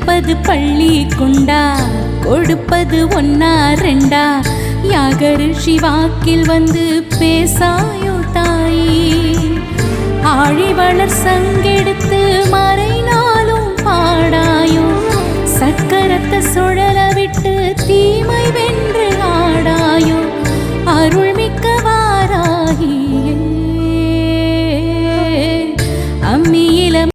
கொடுப்பது பள்ளி குண்டா? கொடுப்பது ஒன்னா ரெண்டா? யாகரு சிவாக்கில் வந்து பேசாயோ தாயி. ஆழிவளர் சங்கெடுத்து மறைனாலும் பாடாயோ. சக்கரத்தை சுழல விட்டு தீமை வென்று ஆடாயோ. அருள்மிக்க வாராகியே அம்மியில்